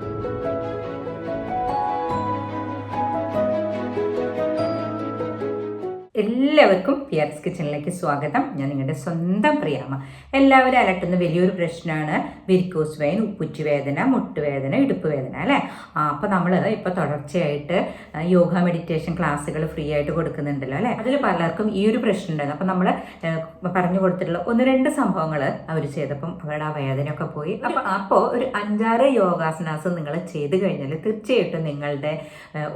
Música എല്ലാവർക്കും പി ആർസ് കിച്ചണിലേക്ക് സ്വാഗതം. ഞാൻ നിങ്ങളുടെ സ്വന്തം പ്രിയാമ എല്ലാവരും അലട്ടുന്ന വലിയൊരു പ്രശ്നമാണ് വെരിക്കോസ് വെയിൻ ഉപ്പുറ്റുവേദന മുട്ടുവേദന ഇടുപ്പ് വേദന അല്ലേ? അപ്പോൾ നമ്മൾ ഇപ്പോൾ തുടർച്ചയായിട്ട് യോഗ മെഡിറ്റേഷൻ ക്ലാസ്സുകൾ ഫ്രീ ആയിട്ട് കൊടുക്കുന്നുണ്ടല്ലോ അല്ലേ? അതിൽ പലർക്കും ഈ ഒരു പ്രശ്നം ഉണ്ടായിരുന്നു. അപ്പോൾ നമ്മൾ പറഞ്ഞു കൊടുത്തിട്ടുള്ള ഒന്ന് രണ്ട് സംഭവങ്ങൾ അവർ ചെയ്തപ്പം അവരുടെ ആ വേദനയൊക്കെ പോയി. അപ്പോൾ അപ്പോൾ ഒരു അഞ്ചാറ് യോഗാസനാസം നിങ്ങൾ ചെയ്ത് കഴിഞ്ഞാൽ തീർച്ചയായിട്ടും നിങ്ങളുടെ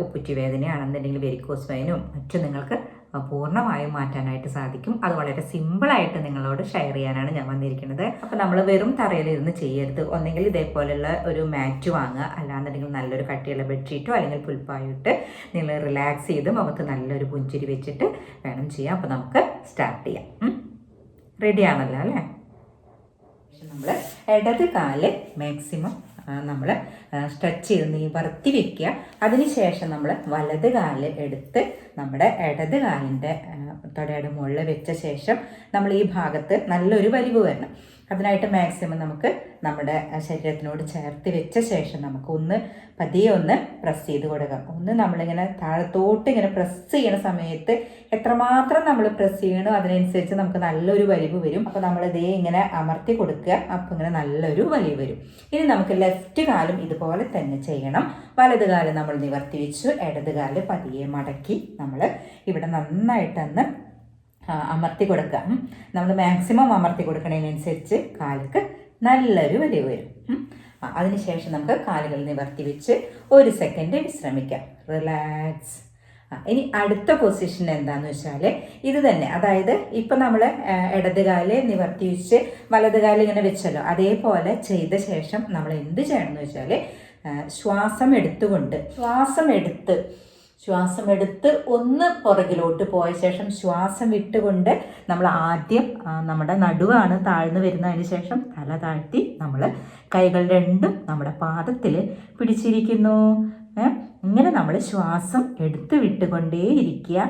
ഉപ്പുറ്റി വേദനയാണെന്നുണ്ടെങ്കിൽ വെരിക്കോസ് വെയിനും മറ്റും നിങ്ങൾക്ക് പൂർണമായും മാറ്റാനായിട്ട് സാധിക്കും. അത് വളരെ സിമ്പിളായിട്ട് നിങ്ങളോട് ഷെയർ ചെയ്യാനാണ് ഞാൻ വന്നിരിക്കുന്നത്. അപ്പോൾ നമ്മൾ വെറും തറയിലിരുന്ന് ചെയ്യരുത്. ഒന്നെങ്കിൽ ഇതേപോലെയുള്ള ഒരു മാറ്റ് വാങ്ങുക. അല്ലാന്നുണ്ടെങ്കിൽ നല്ലൊരു കട്ടിയുള്ള ബെഡ്ഷീറ്റോ അല്ലെങ്കിൽ പുൽപ്പായോ ഇട്ട് നിങ്ങൾ റിലാക്സ് ചെയ്ത് മുഖത്ത് നല്ലൊരു പുഞ്ചിരി വെച്ചിട്ട് വേണം ചെയ്യാം അപ്പോൾ നമുക്ക് സ്റ്റാർട്ട് ചെയ്യാം. റെഡി ആണല്ലോ അല്ലേ? നമ്മൾ ഇടത് കാൽ മാക്സിമം നമ്മൾ സ്ട്രെച്ച് ചെയ്ത് നിവർത്തി വെക്കുക. അതിനുശേഷം നമ്മൾ വലത് കാൽ എടുത്ത് നമ്മുടെ ഇടത് കാലിന്റെ തൊടയുടെ മുകളിൽ വെച്ച ശേഷം നമ്മൾ ഈ ഭാഗത്ത് നല്ലൊരു വലിവ് വരണം. അതിനായിട്ട് മാക്സിമം നമുക്ക് നമ്മുടെ ശരീരത്തിനോട് ചേർത്ത് വെച്ച ശേഷം നമുക്ക് ഒന്ന് പതിയെ ഒന്ന് പ്രസ് ചെയ്ത് കൊടുക്കാം ഒന്ന് നമ്മളിങ്ങനെ താഴത്തോട്ട് ഇങ്ങനെ പ്രസ് ചെയ്യണ സമയത്ത് എത്രമാത്രം നമ്മൾ പ്രസ് ചെയ്യണോ അതിനനുസരിച്ച് നമുക്ക് നല്ലൊരു വലിവ് വരും. അപ്പോൾ നമ്മൾ ഇതേ ഇങ്ങനെ അമർത്തി കൊടുക്കുക. അപ്പോൾ ഇങ്ങനെ നല്ലൊരു വലിവ് വരും. ഇനി നമുക്ക് ലെഫ്റ്റ് കാലും ഇതുപോലെ തന്നെ ചെയ്യണം. വലത് കാൽ നമ്മൾ നിവർത്തി വെച്ചു. ഇടത് കാൽ പതിയെ മടക്കി നമ്മൾ ഇവിടെ നന്നായിട്ടൊന്ന് അമർത്തി കൊടുക്കുക നമ്മൾ മാക്സിമം അമർത്തി കൊടുക്കുന്നതിനനുസരിച്ച് കാലുകൾക്ക് നല്ലൊരു വലിവ് വരും. അതിനുശേഷം നമുക്ക് കാലുകൾ നിവർത്തി വെച്ച് ഒരു സെക്കൻഡ് വിശ്രമിക്കാം. റിലാക്സ് ഇനി അടുത്ത പൊസിഷൻ എന്താന്ന് വെച്ചാൽ ഇത് തന്നെ. അതായത് ഇപ്പം നമ്മൾ ഇടത് കാൽ നിവർത്തി വെച്ച് വലത് കാൽ ഇങ്ങനെ വെച്ചല്ലോ. അതേപോലെ ചെയ്ത ശേഷം നമ്മൾ എന്ത് ചെയ്യണം എന്ന് വെച്ചാൽ ശ്വാസം എടുത്തുകൊണ്ട് ശ്വാസം എടുത്ത് ശ്വാസം എടുത്ത് ഒന്ന് പുറകിലോട്ട് പോയ ശേഷം ശ്വാസം വിട്ടുകൊണ്ട് നമ്മൾ ആദ്യം നമ്മുടെ നടുവാണ് താഴ്ന്നു വരുന്നതിന് ശേഷം തല താഴ്ത്തി നമ്മൾ കൈകൾ രണ്ടും നമ്മുടെ പാദത്തിൽ പിടിച്ചിരിക്കുന്നു. ഇങ്ങനെ നമ്മൾ ശ്വാസം എടുത്തു വിട്ടുകൊണ്ടേയിരിക്കുക.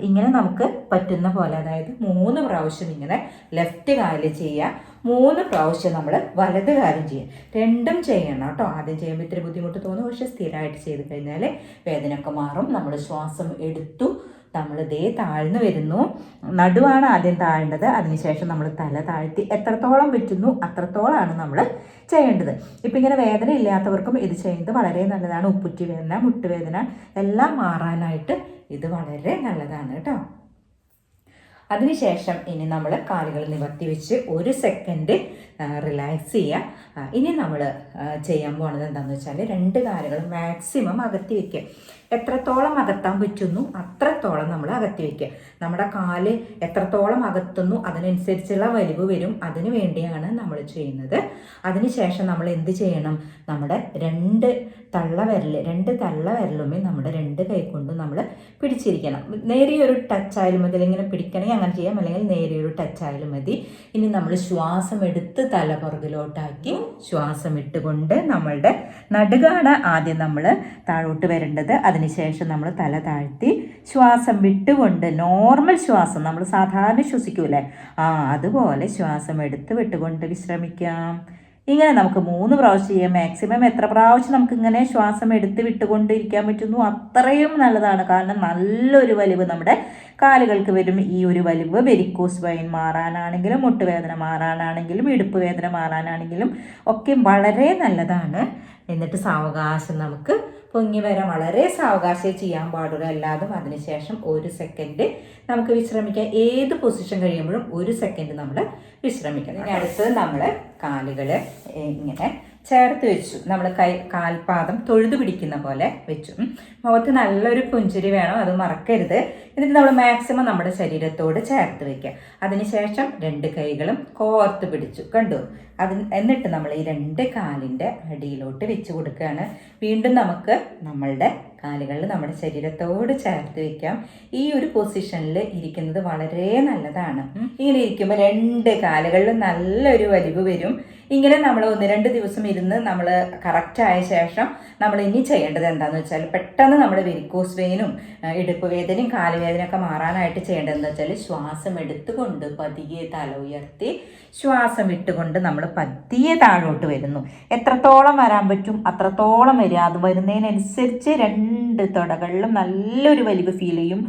ഇങ്ങനെ നമുക്ക് പറ്റുന്ന പോലെ അതായത് മൂന്ന് പ്രാവശ്യം ഇങ്ങനെ ലെഫ്റ്റ് കാൽ ചെയ്യുക. മൂന്ന് പ്രാവശ്യം നമ്മൾ വലത് കാലും ചെയ്യുക. രണ്ടും ചെയ്യണം കേട്ടോ. ആദ്യം ചെയ്യുമ്പോൾ ഇത്തിരി ബുദ്ധിമുട്ട് തോന്നും. പക്ഷെ സ്ഥിരമായിട്ട് ചെയ്ത് കഴിഞ്ഞാൽ വേദനയൊക്കെ മാറും. നമ്മൾ ശ്വാസം എടുത്തു നമ്മൾ ദേ താഴ്ന്നു വരുന്നു. നടുവാണ് ആദ്യം താഴേണ്ടത്. അതിനുശേഷം നമ്മൾ തല താഴ്ത്തി എത്രത്തോളം പറ്റുന്നു അത്രത്തോളമാണ് നമ്മൾ ചെയ്യേണ്ടത്. ഇപ്പം ഇങ്ങനെ വേദന ഇല്ലാത്തവർക്കും ഇത് ചെയ്യുന്നത് വളരെ നല്ലതാണ്. ഉപ്പുറ്റി വേദന മുട്ടുവേദന എല്ലാം മാറാനായിട്ട് ഇത് വളരെ നല്ലതാണ് കേട്ടോ. അതിനുശേഷം ഇനി നമ്മൾ കാലുകൾ നിവർത്തി വെച്ച് ഒരു സെക്കൻഡ് റിലാക്സ് ചെയ്യുക ഇനി നമ്മൾ ചെയ്യാൻ പോകുന്നത് എന്താണെന്ന് വെച്ചാൽ രണ്ട് കാലുകൾ മാക്സിമം അകത്തി വയ്ക്കുക എത്രത്തോളം അകത്താൻ പറ്റുന്നു അത്രത്തോളം നമ്മൾ അകത്തി വയ്ക്കുക നമ്മുടെ കാൽ എത്രത്തോളം അകത്തുന്നു അതിനനുസരിച്ചുള്ള വലിവ് വരും അതിന് വേണ്ടിയാണ് നമ്മൾ ചെയ്യുന്നത്. അതിനുശേഷം നമ്മൾ എന്ത് ചെയ്യണം? നമ്മുടെ രണ്ട് തള്ള വിരൽ രണ്ട് തള്ള തള്ളവിരലുമേ നമ്മുടെ രണ്ട് കൈ കൊണ്ടും നമ്മൾ പിടിച്ചിരിക്കണം. നേരിയൊരു ടച്ച് ആയാലും മതി ഇങ്ങനെ പിടിക്കണമെങ്കിൽ അങ്ങനെ ചെയ്യാം അല്ലെങ്കിൽ നേരിയൊരു ടച്ച് ആയാലും മതി. ഇനി നമ്മൾ ശ്വാസം എടുത്ത് തല പുറകിലോട്ടാക്കി ശ്വാസം ഇട്ടുകൊണ്ട് നമ്മളുടെ നടുകാണ് ആദ്യം നമ്മൾ താഴോട്ട് വരേണ്ടത്. അതിനുശേഷം നമ്മൾ തല താഴ്ത്തി ശ്വാസം വിട്ടുകൊണ്ട് നോർമൽ ശ്വാസം നമ്മൾ സാധാരണ ശ്വസിക്കൂലേ? ആ അതുപോലെ ശ്വാസം എടുത്ത് വിട്ടുകൊണ്ട് വിശ്രമിക്കാം. ഇങ്ങനെ നമുക്ക് മൂന്ന് പ്രാവശ്യം ചെയ്യാം. മാക്സിമം എത്ര പ്രാവശ്യം നമുക്ക് ഇങ്ങനെ ശ്വാസം എടുത്ത് വിട്ടുകൊണ്ട് ഇരിക്കാൻ പറ്റുന്നു? അത്രയും നല്ലതാണ്. കാരണം നല്ലൊരു വലിവ് നമ്മുടെ കാലുകൾക്ക് വരും ഈ ഒരു വലിവ് വെരിക്കോസ് വൈൻ മാറാനാണെങ്കിലും മുട്ടുവേദന മാറാനാണെങ്കിലും ഇടുപ്പ് വേദന മാറാനാണെങ്കിലും ഒക്കെ വളരെ നല്ലതാണ്. എന്നിട്ട് സാവകാശം നമുക്ക് പൊങ്ങി വരാൻ വളരെ സാവകാശം ചെയ്യാൻ പാടുള്ളൂ. അല്ലാതും അതിനുശേഷം ഒരു സെക്കൻഡ് നമുക്ക് വിശ്രമിക്കാം. ഏത് പൊസിഷൻ കഴിയുമ്പോഴും ഒരു സെക്കൻഡ് നമ്മൾ വിശ്രമിക്കണം. ഇനി അടുത്തത് നമ്മൾ കാലുകൾ ഇങ്ങനെ ചേർത്ത് വെച്ചു. നമ്മൾ കൈ കാൽപാദം തൊഴുതു പിടിക്കുന്ന പോലെ വെച്ചു. മുഖത്ത് നല്ലൊരു പുഞ്ചിരി വേണം അത് മറക്കരുത്. എന്നിട്ട് നമ്മൾ മാക്സിമം നമ്മുടെ ശരീരത്തോട് ചേർത്ത് വെക്കുക. അതിനുശേഷം രണ്ട് കൈകളും കോർത്ത് പിടിച്ചു. കണ്ടു? അതിന് എന്നിട്ട് നമ്മൾ ഈ രണ്ട് കാലിന്റെ അടിയിലോട്ട് വെച്ച് കൊടുക്കുകയാണ്. വീണ്ടും നമുക്ക് നമ്മളുടെ കാലുകളിൽ നമ്മുടെ ശരീരത്തോട് ചേർത്ത് വെക്കാം. ഈ ഒരു പൊസിഷനിൽ ഇരിക്കുന്നത് വളരെ നല്ലതാണ്. ഇങ്ങനെ ഇരിക്കുമ്പോൾ രണ്ട് കാലുകളിലും നല്ലൊരു വലിവ് വരും. ഇങ്ങനെ നമ്മൾ ഒന്ന് രണ്ട് ദിവസം ഇരുന്ന് നമ്മൾ കറക്റ്റ് ആയ ശേഷം നമ്മൾ ഇനി ചെയ്യേണ്ടത് എന്താണെന്ന് വെച്ചാൽ പെട്ടെന്ന് നമ്മൾ വെരിക്കോസ് വെയിനും ഇടുപ്പ് വേദനയും കാലുവേദനയൊക്കെ മാറാനായിട്ട് ചെയ്യേണ്ടതെന്ന് വെച്ചാൽ ശ്വാസം എടുത്തുകൊണ്ട് പതിയെ തല ഉയർത്തി ശ്വാസം ഇട്ടുകൊണ്ട് നമ്മൾ പതിയെ താഴോട്ട് വരുന്നു. എത്രത്തോളം വരാൻ പറ്റും അത്രത്തോളം വരിക. അത് വരുന്നതിനനുസരിച്ച് രണ്ട് തുടകളിലും നല്ലൊരു വലിവ് ഫീൽ ചെയ്യും.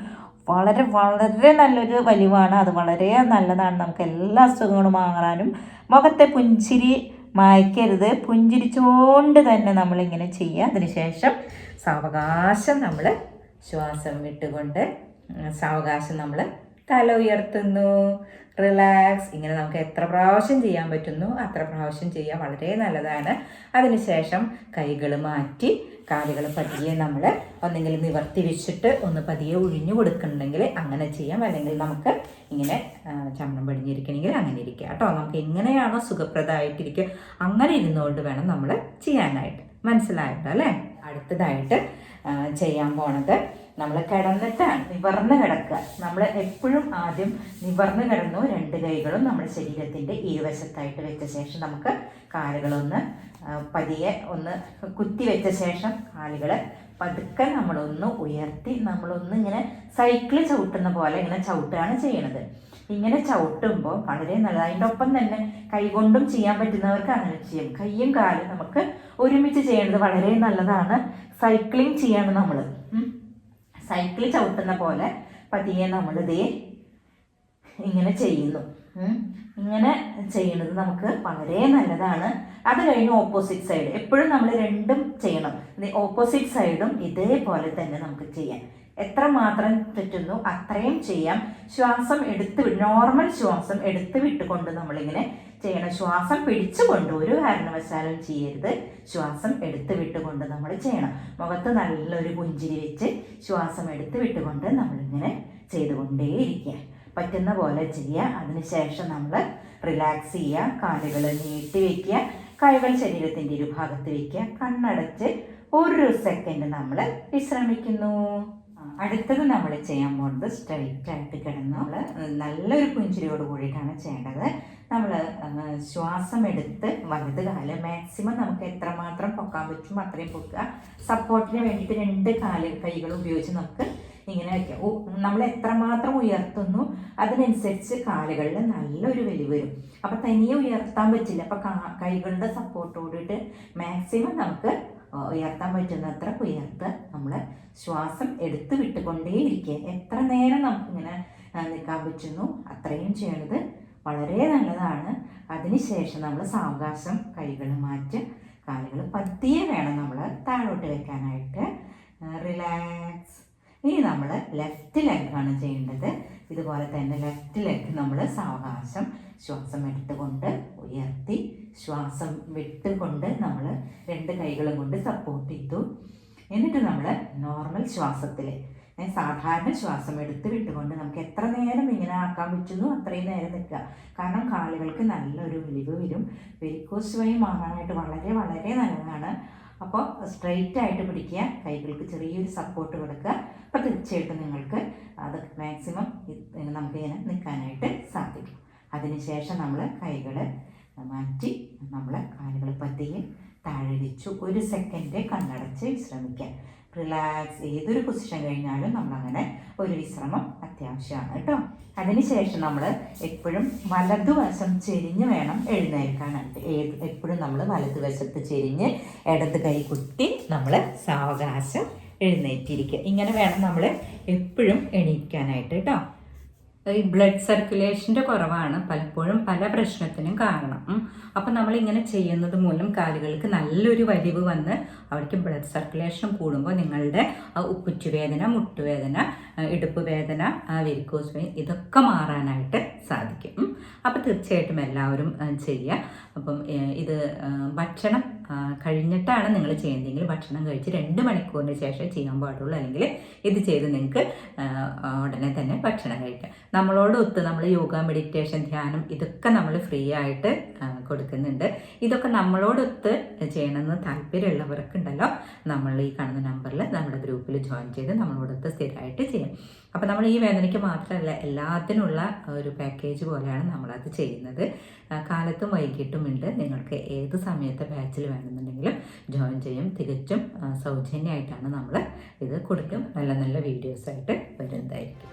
വളരെ വളരെ നല്ലൊരു വലിവാണ്. അത് വളരെ നല്ലതാണ്. നമുക്ക് എല്ലാ അസുഖങ്ങളും മാറാനും. മുഖത്തെ പുഞ്ചിരി മായ്ക്കരുത്. പുഞ്ചിരിച്ചുകൊണ്ട് തന്നെ നമ്മളിങ്ങനെ ചെയ്യുക. അതിനുശേഷം സാവകാശം നമ്മൾ ശ്വാസം വിട്ടുകൊണ്ട് സാവകാശം നമ്മൾ തല ഉയർത്തുന്നു റിലാക്സ് ഇങ്ങനെ നമുക്ക് എത്ര പ്രാവശ്യം ചെയ്യാൻ പറ്റുന്നു അത്ര പ്രാവശ്യം ചെയ്യാൻ വളരെ നല്ലതാണ്. അതിനുശേഷം കൈകൾ മാറ്റി കാലുകൾ പതിയെ നമ്മൾ ഒന്നെങ്കിൽ നിവർത്തി വെച്ചിട്ട് ഒന്ന് പതിയെ ഒഴിഞ്ഞു കൊടുക്കുന്നുണ്ടെങ്കിൽ അങ്ങനെ ചെയ്യാം. അല്ലെങ്കിൽ നമുക്ക് ഇങ്ങനെ ചമ്മണം പടിഞ്ഞിരിക്കണമെങ്കിൽ അങ്ങനെ ഇരിക്കുക കേട്ടോ നമുക്ക് എങ്ങനെയാണോ സുഖപ്രദമായിട്ടിരിക്കുക അങ്ങനെ ഇരുന്നുകൊണ്ട് വേണം നമ്മൾ ചെയ്യാനായിട്ട്. മനസ്സിലായിട്ടോ അല്ലേ അടുത്തതായിട്ട് ചെയ്യാൻ പോണത്. നമ്മൾ കിടന്നിട്ടാണ് നിവർന്ന് കിടക്കുക. നമ്മൾ എപ്പോഴും ആദ്യം നിവർന്ന് കിടന്നു രണ്ട് കൈകളും നമ്മുടെ ശരീരത്തിന്റെ ഇരുവശത്തായിട്ട് വെച്ച ശേഷം നമുക്ക് കാലുകളൊന്ന് പതിയെ ഒന്ന് കുത്തി വെച്ച ശേഷം കാലുകൾ പതുക്കെ നമ്മളൊന്ന് ഉയർത്തി നമ്മളൊന്ന് ഇങ്ങനെ സൈക്കിൾ ചവിട്ടുന്ന പോലെ ഇങ്ങനെ ചവിട്ടുകയാണ് ചെയ്യണത്. ഇങ്ങനെ ചവിട്ടുമ്പോൾ വളരെ നല്ലത്. അതിന്റെ ഒപ്പം തന്നെ കൈകൊണ്ടും ചെയ്യാൻ പറ്റുന്നവർക്ക് അങ്ങനെ ചെയ്യും. കൈയും കാലും നമുക്ക് ഒരുമിച്ച് ചെയ്യേണ്ടത് വളരെ നല്ലതാണ്. സൈക്ലിംഗ് ചെയ്യാണ് നമ്മൾ സൈക്കിൾ ചവിട്ടുന്ന പോലെ പതിയെ നമ്മൾ നമ്മളിതേ ഇങ്ങനെ ചെയ്യുന്നു. ഇങ്ങനെ ചെയ്യുന്നത് നമുക്ക് വളരെ നല്ലതാണ്. അത് കഴിഞ്ഞ് ഓപ്പോസിറ്റ് സൈഡ് എപ്പോഴും നമ്മൾ രണ്ടും ചെയ്യണം. ഓപ്പോസിറ്റ് സൈഡും ഇതേപോലെ തന്നെ നമുക്ക് ചെയ്യാം. എത്ര മാത്രം പറ്റുന്നു അത്രയും ചെയ്യാം. ശ്വാസം എടുത്ത് നോർമൽ ശ്വാസം എടുത്ത് വിട്ടുകൊണ്ട് നമ്മളിങ്ങനെ ചെയ്യണം. ശ്വാസം പിടിച്ചുകൊണ്ട് ഒരു കാരണവശാലും ചെയ്യരുത്. ശ്വാസം എടുത്ത് വിട്ടുകൊണ്ട് നമ്മൾ ചെയ്യണം. മുഖത്ത് നല്ലൊരു പുഞ്ചിരി വെച്ച് ശ്വാസം എടുത്ത് വിട്ടുകൊണ്ട് നമ്മളിങ്ങനെ ചെയ്തുകൊണ്ടേയിരിക്കുക. പറ്റുന്ന പോലെ ചെയ്യുക. അതിനുശേഷം നമ്മൾ റിലാക്സ് ചെയ്യുക. കാലുകൾ നീട്ടി വയ്ക്കുക കൈകൾ ശരീരത്തിന്റെ ഇരുഭാഗത്ത് വയ്ക്കുക കണ്ണടച്ച് ഒരു സെക്കൻഡ് നമ്മൾ വിശ്രമിക്കുന്നു. അടുത്തത് നമ്മൾ ചെയ്യാൻ പോകുന്നത് സ്ട്രൈറ്റ് ആയിട്ട് കിടന്ന് നമ്മൾ നല്ലൊരു പുഞ്ചിരിയോട് കൂടിയിട്ടാണ് ചെയ്യേണ്ടത്. നമ്മൾ ശ്വാസം എടുത്ത് വലത് കാൽ മാക്സിമം നമുക്ക് എത്രമാത്രം പൊക്കാൻ പറ്റും അത്രയും പൊക്കുക. സപ്പോർട്ടിന് വേണ്ടിയിട്ട് രണ്ട് കാൽ കൈകൾ ഉപയോഗിച്ച് നമുക്ക് ഇങ്ങനെ വയ്ക്കാം നമ്മൾ എത്രമാത്രം ഉയർത്തുന്നു അതിനനുസരിച്ച് കാലുകളിൽ നല്ലൊരു വലി വരും. അപ്പം തനിയെ ഉയർത്താൻ പറ്റില്ല. അപ്പം കൈകളുടെ സപ്പോർട്ടോടിയിട്ട് മാക്സിമം നമുക്ക് ഉയർത്താൻ പറ്റുന്നത്ര ഉയർത്ത് നമ്മൾ ശ്വാസം എടുത്ത് വിട്ടുകൊണ്ടേയിരിക്കുക. എത്ര നേരം നമുക്കിങ്ങനെ നിൽക്കാൻ പറ്റുന്നു അത്രയും ചെയ്യണത് വളരെ നല്ലതാണ്. അതിനുശേഷം നമ്മൾ സാവകാശം കൈകൾ മാറ്റി കാലുകൾ പതിയെ വേണം നമ്മൾ താഴോട്ട് വെക്കാനായിട്ട്. റിലാക്സ് ഇനി നമ്മൾ ലെഫ്റ്റ് ലെഗാണ് ചെയ്യേണ്ടത്. ഇതുപോലെ തന്നെ ലെഫ്റ്റ് ലെഗ് നമ്മൾ സാവകാശം ശ്വാസം എടുത്തുകൊണ്ട് ഉയർത്തി ശ്വാസം വിട്ടുകൊണ്ട് നമ്മൾ രണ്ട് കൈകളും കൊണ്ട് സപ്പോർട്ട് ചെയ്തു. എന്നിട്ട് നമ്മൾ നോർമൽ ശ്വാസത്തിൽ സാധാരണ ശ്വാസം എടുത്ത് വിട്ടുകൊണ്ട് നമുക്ക് എത്ര നേരം ഇങ്ങനെ ആക്കാൻ പറ്റുന്നു അത്രയും നേരം നിൽക്കുക. കാരണം കാലുകൾക്ക് നല്ലൊരു വലിവ് വരും. വെരിക്കോസ് വഴി മാറാനായിട്ട് വളരെ വളരെ നല്ലതാണ്. അപ്പോൾ സ്ട്രെയിറ്റ് ആയിട്ട് പിടിക്കുക. കൈകൾക്ക് ചെറിയൊരു സപ്പോർട്ട് കൊടുക്കുക. അപ്പോൾ തീർച്ചയായിട്ടും നിങ്ങൾക്ക് അത് മാക്സിമം നമുക്ക് ഇങ്ങനെ നിൽക്കാനായിട്ട് സാധിക്കും. അതിനുശേഷം നമ്മൾ കൈകൾ മാറ്റി നമ്മൾ കാലുകൾ പതിയെ താഴെ വെച്ചു. ഒരു സെക്കൻഡ് കണ്ണടച്ച് വിശ്രമിക്കുക. റിലാക്സ് ഏതൊരു പൊസിഷൻ കഴിഞ്ഞാലും നമ്മളങ്ങനെ ഒരു വിശ്രമം അത്യാവശ്യമാണ് കേട്ടോ. അതിനുശേഷം നമ്മൾ എപ്പോഴും വലതുവശം ചെരിഞ്ഞ് വേണം എഴുന്നേൽക്കാനായിട്ട് ഏത് എപ്പോഴും നമ്മൾ വലതുവശത്ത് ചെരിഞ്ഞ് ഇടത് കൈ കുത്തി നമ്മൾ സാവകാശം എഴുന്നേറ്റിരിക്കുക. ഇങ്ങനെ വേണം നമ്മൾ എപ്പോഴും എണീക്കാനായിട്ട് കേട്ടോ. ഈ ബ്ലഡ് സർക്കുലേഷന്റെ കുറവാണ് പലപ്പോഴും പല പ്രശ്നത്തിനും കാരണം. അപ്പം നമ്മൾ ഇങ്ങനെ ചെയ്യുന്നത് മൂലം കാലുകൾക്ക് നല്ലൊരു വലിവ് വന്ന് അവർക്ക് ബ്ലഡ് സർക്കുലേഷൻ കൂടുമ്പോൾ നിങ്ങളുടെ ഉപ്പുറ്റുവേദന മുട്ടുവേദന ഇടുപ്പ് വേദന വെരിക്കോസ് വെയിൻ ഇതൊക്കെ മാറാനായിട്ട് സാധിക്കും. അപ്പോൾ തീർച്ചയായിട്ടും എല്ലാവരും ചെയ്യുക അപ്പം ഇത് ഭക്ഷണം കഴിഞ്ഞിട്ടാണ് നിങ്ങൾ ചെയ്യുന്നതെങ്കിൽ ഭക്ഷണം കഴിച്ച് രണ്ട് മണിക്കൂറിന് ശേഷം ചെയ്യാൻ പാടുള്ളൂ. അല്ലെങ്കിൽ ഇത് ചെയ്ത് നിങ്ങൾക്ക് ഉടനെ തന്നെ ഭക്ഷണം കഴിക്കാം. നമ്മളോട് ഒത്ത് നമ്മൾ യോഗ മെഡിറ്റേഷൻ ധ്യാനം ഇതൊക്കെ നമ്മൾ ഫ്രീ ആയിട്ട് കൊടുക്കുന്നുണ്ട്. ഇതൊക്കെ നമ്മളോടൊത്ത് ചെയ്യണമെന്ന് താല്പര്യമുള്ളവർക്കുണ്ടല്ലോ നമ്മൾ ഈ കാണുന്ന നമ്പറിൽ നമ്മുടെ ഗ്രൂപ്പിൽ ജോയിൻ ചെയ്ത് നമ്മളോടൊത്ത് സ്ഥിരമായിട്ട് ചെയ്യാം. അപ്പോൾ നമ്മൾ ഈ വേദനയ്ക്ക് മാത്രമല്ല എല്ലാത്തിനുള്ള ഒരു പാക്കേജ് പോലെയാണ് നമ്മളത് ചെയ്യുന്നത്. കാലത്തും വൈകിട്ടും ഉണ്ട് നിങ്ങൾക്ക് ഏത് സമയത്തെ ബാച്ചിൽ വേണമെന്നുണ്ടെങ്കിലും ജോയിൻ ചെയ്യും. തികച്ചും സൗജന്യമായിട്ടാണ് നമ്മൾ ഇത് കൊടുക്കും. നല്ല നല്ല വീഡിയോസായിട്ട് വരുന്നതായിരിക്കും.